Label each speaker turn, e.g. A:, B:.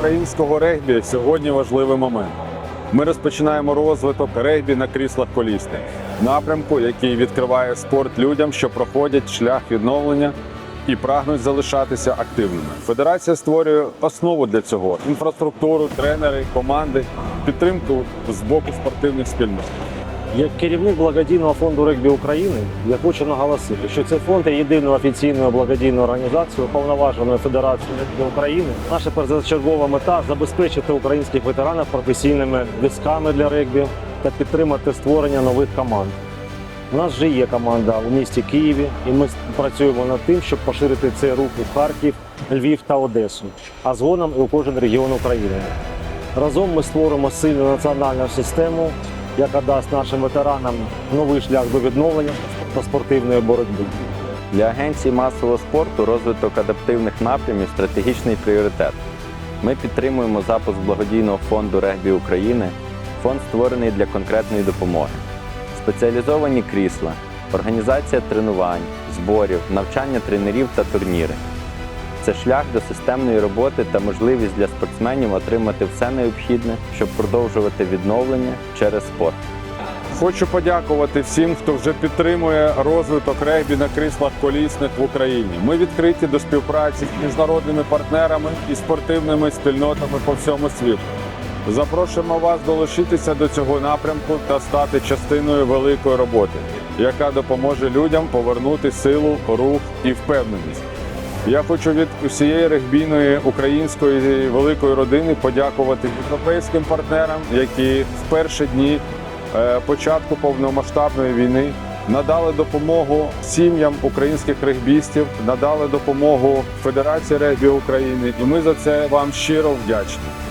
A: українського регбі сьогодні важливий момент. Ми розпочинаємо розвиток регбі на кріслах колісних, напрямку, який відкриває спорт людям, що проходять шлях відновлення і прагнуть залишатися активними. Федерація створює основу для цього: інфраструктуру, тренери, команди, підтримку з боку спортивних спільнот.
B: Як керівник благодійного фонду регбі України, я хочу наголосити, що цей фонд є єдиною офіційною благодійною організацією, уповноваженою Федерацією регбі України. Наша першочергова мета забезпечити українських ветеранів професійними дисками для регбі та підтримати створення нових команд. У нас вже є команда у місті Києві, і ми працюємо над тим, щоб поширити цей рух у Харків, Львів та Одесу, а згодом і у кожен регіон України. Разом ми створимо сильну національну систему, яка дасть нашим ветеранам новий шлях до відновлення та спортивної боротьби.
C: Для агенції масового спорту розвиток адаптивних напрямів стратегічний пріоритет. Ми підтримуємо запуск благодійного фонду регбі України. Фонд створений для конкретної допомоги. Спеціалізовані крісла, організація тренувань, зборів, навчання тренерів та турніри. Це шлях до системної роботи та можливість для спортсменів отримати все необхідне, щоб продовжувати відновлення через спорт.
A: Хочу подякувати всім, хто вже підтримує розвиток регбі на кріслах колісних в Україні. Ми відкриті до співпраці з міжнародними партнерами і спортивними спільнотами по всьому світу. Запрошуємо вас долучитися до цього напрямку та стати частиною великої роботи, яка допоможе людям повернути силу, рух і впевненість. Я хочу від усієї регбійної української великої родини подякувати європейським партнерам, які в перші дні е, початку повномасштабної війни надали допомогу сім'ям українських регбістів, надали допомогу Федерації регбі України, і ми за це вам щиро вдячні.